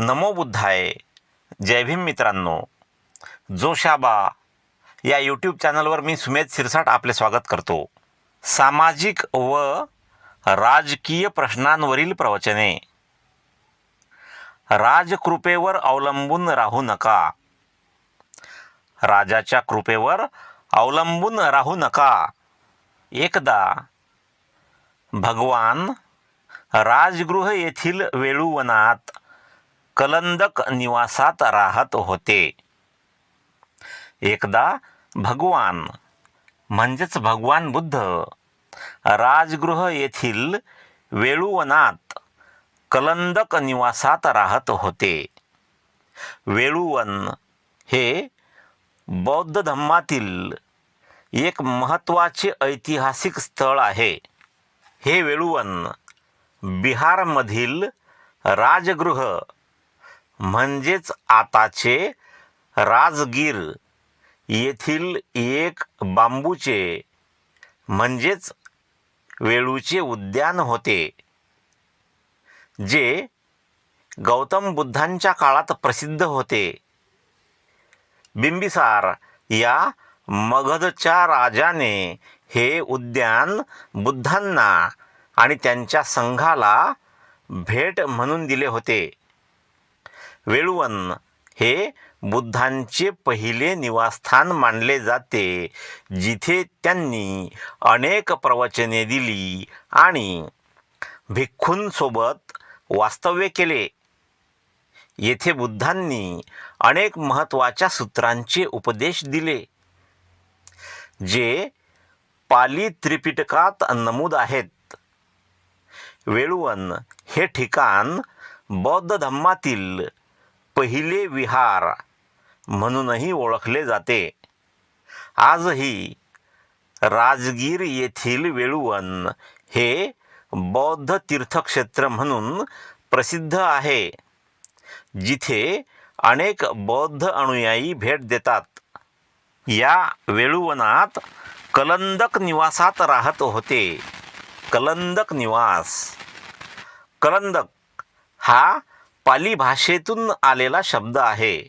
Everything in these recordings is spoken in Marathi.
नमो बुद्धाय. जय भीम मित्रांनो. जोशाबा या यूट्यूब चॅनलवर मी सुमेध सिरसाट आपले स्वागत करतो. सामाजिक व राजकीय प्रश्नांवरील प्रवचने. राजकृपेवर अवलंबून राहू नका. राजाच्या कृपेवर अवलंबून राहू नका. एकदा भगवान राजगृह येथील वेळुवनात कलंदक निवासात राहत होते. एकदा भगवान म्हणजेच भगवान बुद्ध राजगृह येथील वेळुवनात कलंदक निवासात राहत होते. वेळुवन हे बौद्ध धम्मातील एक महत्त्वाचे ऐतिहासिक स्थळ आहे. हे वेळुवन बिहारमधील राजगृह म्हणजेच आताचे राजगीर येथील एक बांबूचे म्हणजेच वेळूचे उद्यान होते जे गौतम बुद्धांच्या काळात प्रसिद्ध होते. बिंबिसार या मगधच्या राजाने हे उद्यान बुद्धांना आणि त्यांच्या संघाला भेट म्हणून दिले होते. वेळुवन. हे बुद्धांचे पहिले निवासस्थान मानले जाते जिथे त्यांनी अनेक प्रवचने दिली आणि भिक्खूंसोबत वास्तव्य केले. येथे बुद्धांनी अनेक महत्त्वाच्या सूत्रांचे उपदेश दिले जे पाली त्रिपिटकात नमूद आहेत. वेळुवन हे ठिकाण बौद्ध धम्मातील पहिले विहार म्हणूनही ओळखले जाते. आजही राजगीर येथील वेळुवन हे बौद्ध तीर्थक्षेत्र म्हणून प्रसिद्ध आहे. जिथे अनेक बौद्ध अनुयायी भेट देतात. या वेळुवनात कलंदक निवासात राहत होते. कलंदक निवास. कलंदक हा पाली भाषेतून आलेला शब्द आहे.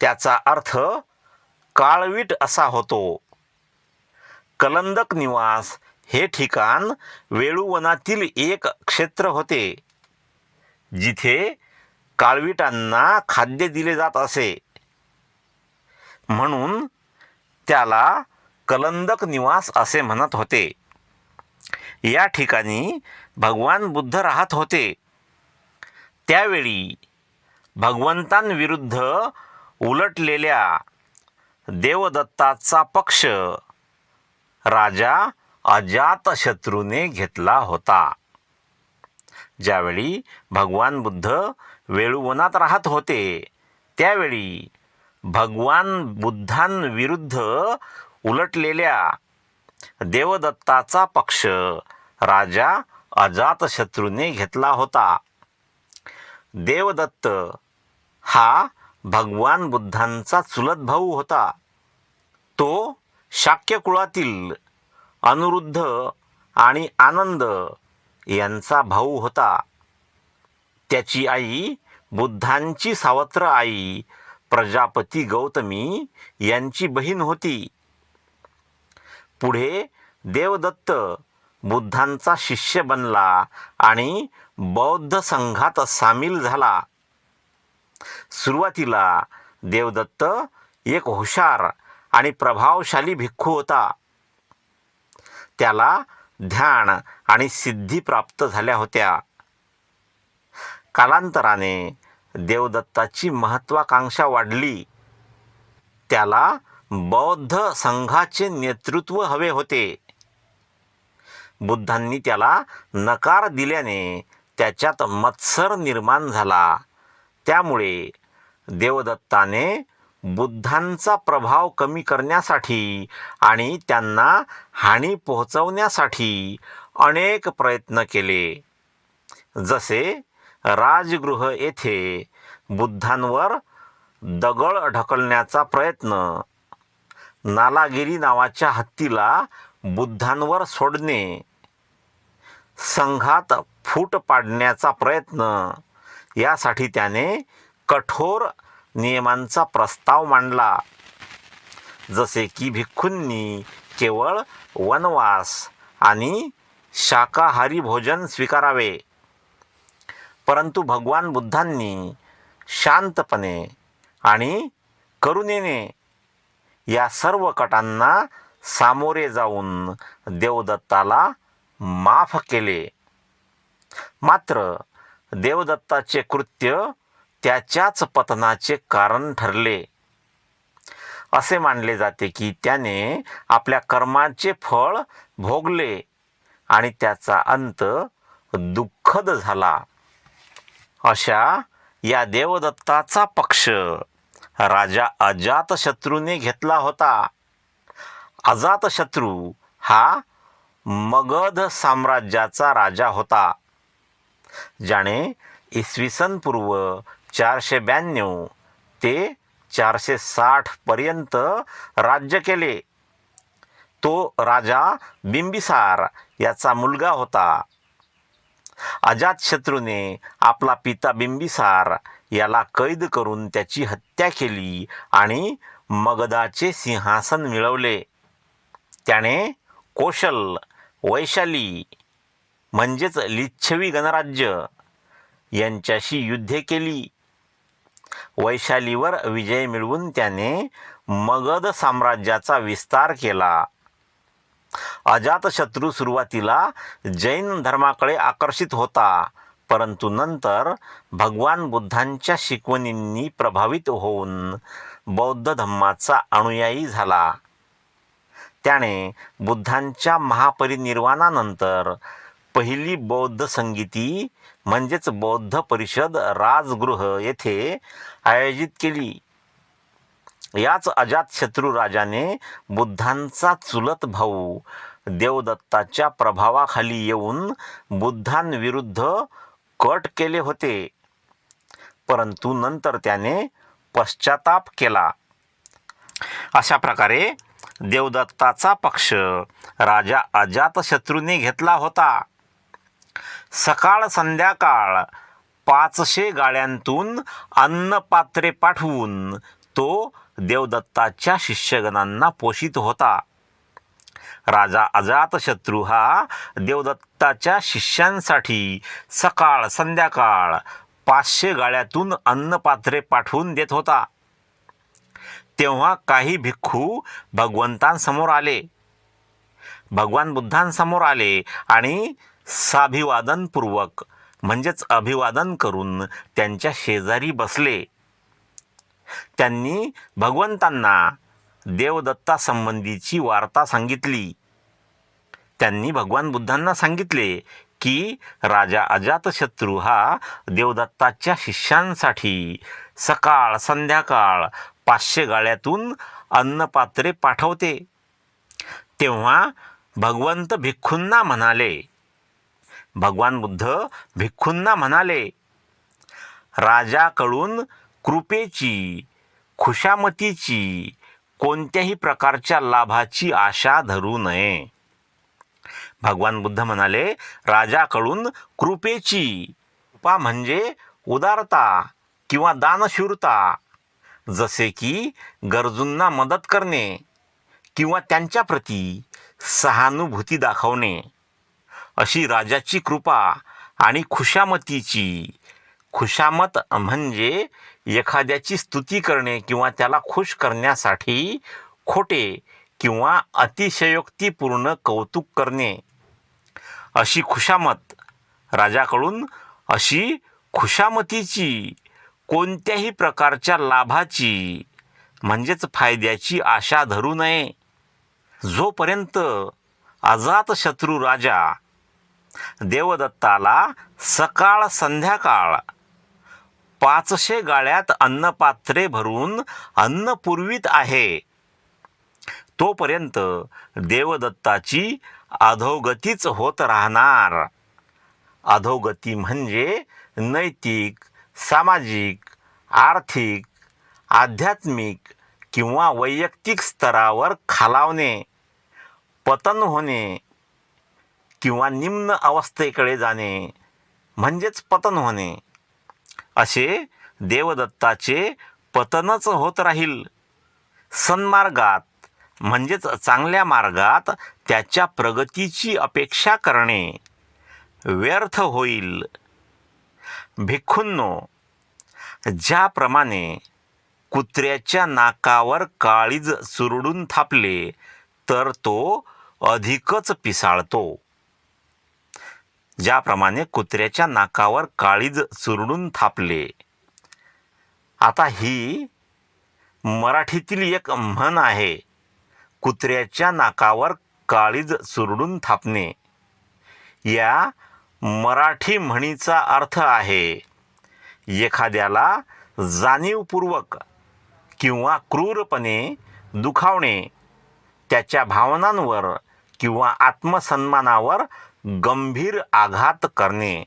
त्याचा अर्थ काळवीट असा होतो. कलंदक निवास हे ठिकाण वेळुवनातील एक क्षेत्र होते जिथे काळविटांना खाद्य दिले जात असे. म्हणून त्याला कलंदक निवास असे म्हणत होते. या ठिकाणी भगवान बुद्ध राहत होते. त्यावेळी भगवंतांविरुद्ध उलटलेल्या देवदत्ताचा पक्ष राजा अजातशत्रूने घेतला होता. ज्यावेळी भगवान बुद्ध वेळुवनात राहत होते त्यावेळी भगवान बुद्धांविरुद्ध उलटलेल्या देवदत्ताचा पक्ष राजा अजातशत्रूने घेतला होता. देवदत्त हा भगवान बुद्धांचा चुलत भाऊ होता. तो शाक्य कुळातील अनुरुद्ध आणि आनंद यांचा भाऊ होता. त्याची आई बुद्धांची सावत्र आई प्रजापती गौतमी यांची बहीण होती. पुढे देवदत्त बुद्धांचा शिष्य बनला आणि बौद्ध संघात सामील झाला. सुरुवातीला देवदत्त एक हुशार आणि प्रभावशाली भिक्खू होता. त्याला ध्यान आणि सिद्धी प्राप्त झाल्या होत्या. कालांतराने देवदत्ताची महत्वाकांक्षा वाढली. त्याला बौद्ध संघाचे नेतृत्व हवे होते. बुद्धांनी त्याला नकार दिल्याने त्याच्यात मत्सर निर्माण झाला. त्यामुळे देवदत्ताने बुद्धांचा प्रभाव कमी करण्यासाठी आणि त्यांना हानी पोहोचवण्यासाठी अनेक प्रयत्न केले. जसे राजगृह येथे बुद्धांवर दगड ढकलण्याचा प्रयत्न. नालागिरी नावाच्या हत्तीला बुद्धांवर सोडणे. संघात फूट पाडण्याचा प्रयत्न. यासाठी त्याने कठोर नियमांचा प्रस्ताव मांडला. जसे की भिक्खूंनी केवळ वनवास आणि शाकाहारी भोजन स्वीकारावे. परंतु भगवान बुद्धांनी शांतपणे आणि करुणेने या सर्व कटांना सामोरे जाऊन देवदत्ताला माफ केले. मात्र देवदत्ताचे कृत्य त्याच्याच पतनाचे कारण ठरले. असे मानले जाते की त्याने आपल्या कर्माचे फळ भोगले आणि त्याचा अंत दुःखद झाला. अशा या देवदत्ताचा पक्ष राजा अजातशत्रूने घेतला होता. अजातशत्रू हा मगध साम्राज्याचा राजा होता. ज्याने इसवी सन पूर्व चारशे ब्याण्णव ते चारशे साठ पर्यंत राज्य केले. तो राजा बिंबिसार याचा मुलगा होता. अजातशत्रूने आपला पिता बिंबिसार याला कैद करून त्याची हत्या केली आणि मगधाचे सिंहासन मिळवले. त्याने कोशल वैशाली म्हणजेच लिच्छवी गणराज्य यांच्याशी युद्धे केली. वैशालीवर विजय मिळवून त्याने मगध साम्राज्याचा विस्तार केला. अजातशत्रू सुरुवातीला जैन धर्माकडे आकर्षित होता परंतु नंतर भगवान बुद्धांच्या शिकवणींनी प्रभावित होऊन बौद्ध धम्माचा अनुयायी झाला. त्याने बुद्धांच्या महापरिनिर्वाणानंतर पहिली बौद्ध संगीती म्हणजेच बौद्ध परिषद राजगृह येथे आयोजित केली. याच अजातशत्रू राजाने बुद्धांचा चुलत भाऊ देवदत्ताच्या प्रभावाखाली येऊन बुद्धांविरुद्ध कट केले होते. परंतु नंतर त्याने पश्चाताप केला. अशा प्रकारे देवदत्ताचा पक्ष राजा अजातशत्रूने घेतला होता. सकाळ संध्याकाळ पाचशे गाड्यांतून अन्नपात्रे पाठवून तो देवदत्ताच्या शिष्यगणांना पोषित होता. राजा अजातशत्रू हा देवदत्ताच्या शिष्यांसाठी सकाळ संध्याकाळ पाचशे गाड्यातून अन्नपात्रे पाठवून देत होता. तेव्हा काही भिक्खू भगवंतांसमोर आले. भगवान बुद्धांसमोर आले आणि साभिवादनपूर्वक म्हणजेच अभिवादन करून त्यांच्या शेजारी बसले. त्यांनी भगवंतांना देवदत्तासंबंधीची वार्ता सांगितली. त्यांनी भगवान बुद्धांना सांगितले की राजा अजातशत्रू हा देवदत्ताच्या शिष्यांसाठी सकाळ संध्याकाळ पाचशे गाळ्यातून अन्नपात्रे पाठवते. तेव्हा भगवंत भिक्खूंना म्हणाले भगवान बुद्ध भिक्खूंना म्हणाले राजाकडून कृपेची खुशामतीची कोणत्याही प्रकारच्या लाभाची आशा धरू नये. भगवान बुद्ध म्हणाले राजाकडून कृपेची कृपा म्हणजे उदारता किंवा दानशूरता जसे की गरजूंना मदत करणे किंवा त्यांच्याप्रती सहानुभूती दाखवणे. अशी राजाची कृपा आणि खुशामतीची खुशामत म्हणजे एखाद्याची स्तुती करणे किंवा त्याला खुश करण्यासाठी खोटे किंवा अतिशयोक्तीपूर्ण कौतुक करणे. अशी खुशामत राजाकडून अशी खुशामतीची कोणत्याही प्रकारच्या लाभाची म्हणजेच फायद्याची आशा धरू नये. जोपर्यंत अजातशत्रू राजा देवदत्ताला सकाळ संध्याकाळ पाचशे गाळ्यात अन्नपात्रे भरून अन्न पुरवीत आहे तोपर्यंत देवदत्ताची अधोगतीच होत राहणार. अधोगती म्हणजे नैतिक सामाजिक आर्थिक आध्यात्मिक किंवा वैयक्तिक स्तरावर खालावणे पतन होणे किंवा निम्न अवस्थेकडे जाणे म्हणजेच पतन होणे. असे देवदत्ताचे पतनच होत राहील. सन्मार्गात म्हणजेच चांगल्या मार्गात त्याच्या प्रगतीची अपेक्षा करणे व्यर्थ होईल. भिक्खूंनो ज्याप्रमाणे कुत्र्याच्या नाकावर काळीज चुरडून थापले तर तो अधिकच पिसाळतो. ज्याप्रमाणे कुत्र्याच्या नाकावर काळीज चुरडून थापले. आता ही मराठीतील एक म्हण आहे कुत्र्याच्या नाकावर काळीज चुरडून थापणे. या मराठी म्हणीचा अर्थ आहे एखाद्याला जाणीवपूर्वक किंवा क्रूरपणे दुखावणे त्याच्या भावनांवर किंवा आत्मसन्मानावर गंभीर आघात करणे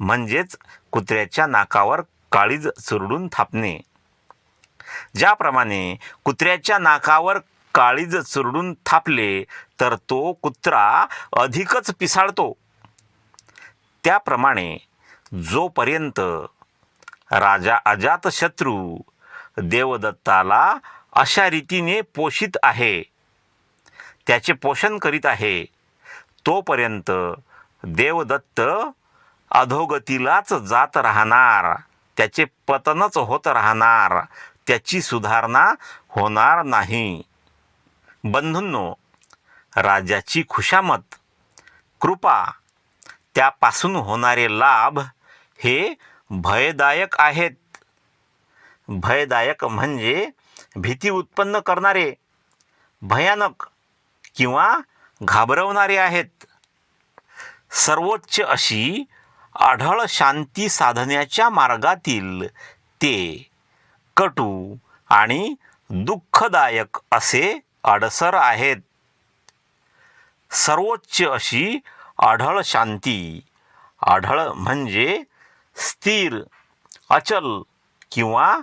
म्हणजेच कुत्र्याच्या नाकावर काळीज चुरडून थापणे. ज्याप्रमाणे कुत्र्याच्या नाकावर काळीज चुरडून थापले तर तो कुत्रा अधिकच पिसाळतो. त्याप्रमाणे जोपर्यंत राजा अजातशत्रू देवदत्ताला अशा रीतीने पोषित आहे त्याचे पोषण करीत आहे तोपर्यंत देवदत्त अधोगतीलाच जात राहणार त्याचे पतनच होत राहणार त्याची सुधारणा होणार नाही. बंधूंनो राजाची खुशामत कृपा त्यापासून होणारे लाभ हे भयदायक आहेत. भयदायक म्हणजे भीती उत्पन्न करणारे भयानक किंवा घाबरवणारे आहेत. सर्वोच्च अशी आढळ शांती साधण्याच्या मार्गातील ते कटू आणि दुःखदायक असे अडसर आहेत. सर्वोच्च अशी आढळ शांती. आढळ म्हणजे स्थिर अचल किंवा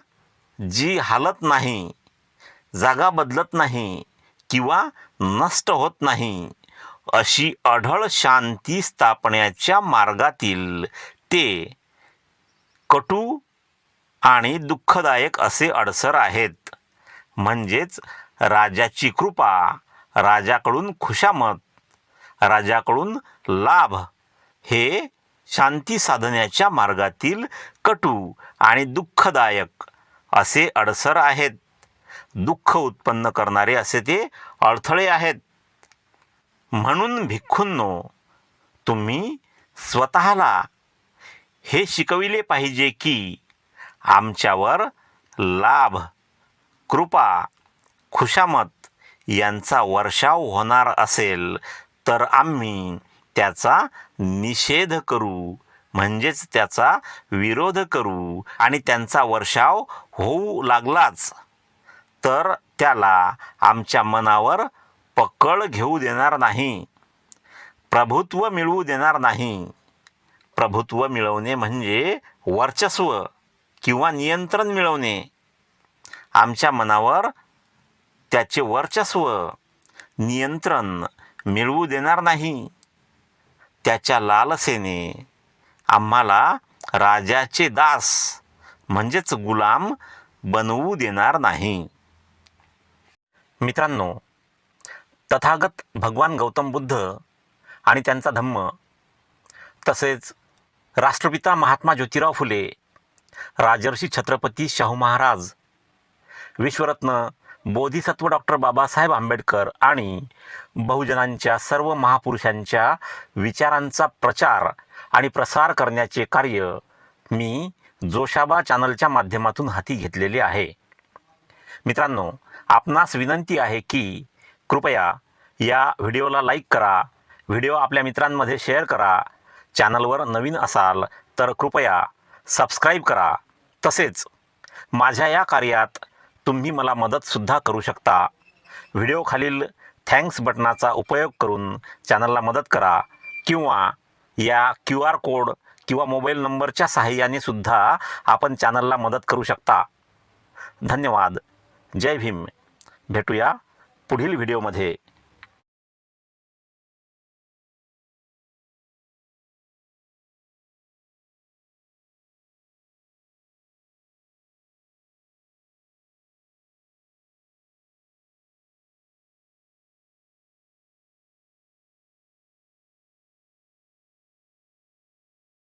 जी हालत नाही जागा बदलत नाही किंवा नष्ट होत नाही अशी अढळ शांती स्थापण्याच्या मार्गातील ते कटू आणि दुःखदायक असे अडसर आहेत. म्हणजेच राजाची कृपा राजाकडून खुशामत राजाकडून लाभ हे शांती साधण्याच्या मार्गातील कटू आणि दुःखदायक असे अडसर आहेत. दुःख उत्पन्न करणारे असे ते अडथळे आहेत. म्हणून भिक्खूंनो तुम्ही स्वतःला हे शिकविले पाहिजे की आमच्यावर लाभ कृपा खुशामत यांचा वर्षाव होणार असेल तर आम्ही त्याचा निषेध करू. म्हणजेच त्याचा विरोध करू. आणि त्यांचा वर्षाव होऊ लागलाच. तर त्याला आमच्या मनावर पकड घेऊ देणार नाही. प्रभुत्व मिळवू देणार नाही. प्रभुत्व मिळवणे म्हणजे वर्चस्व किंवा नियंत्रण मिळवणे. आमच्या मनावर त्याचे वर्चस्व नियंत्रण मिळवू देणार नाही. त्याच्या लालसेने आम्हाला राजाचे दास म्हणजेच गुलाम बनवू देणार नाही. मित्रांनो तथागत भगवान गौतम बुद्ध आणि त्यांचा धम्म तसेच राष्ट्रपिता महात्मा ज्योतिराव फुले राजर्षी छत्रपती शाहू महाराज विश्वरत्न बोधिसत्व डॉक्टर बाबासाहेब आंबेडकर आणि बहुजनांच्या सर्व महापुरुषांच्या विचारांचा प्रचार आणि प्रसार करण्याचे कार्य मी जोशाबा चॅनलच्या माध्यमातून हाती घेतलेले आहे. मित्रांनो आपणास विनंती आहे की कृपया या व्हिडिओला लाईक करा व्हिडिओ आपल्या मित्रांमध्ये शेअर करा चॅनलवर नवीन असाल तर कृपया सबस्क्राईब करा. तसेच माझ्या या कार्यात तुम्ही मला मदतसुद्धा करू शकता. व्हिडिओखालील थँक्स बटनाचा उपयोग करून चॅनलला मदत करा किंवा या क्यू आर कोड किंवा मोबाईल नंबरच्या सहाय्याने सुद्धा आपण चॅनलला मदत करू शकता. धन्यवाद. जय भीम. भेटूया पुढील व्हिडिओमध्ये.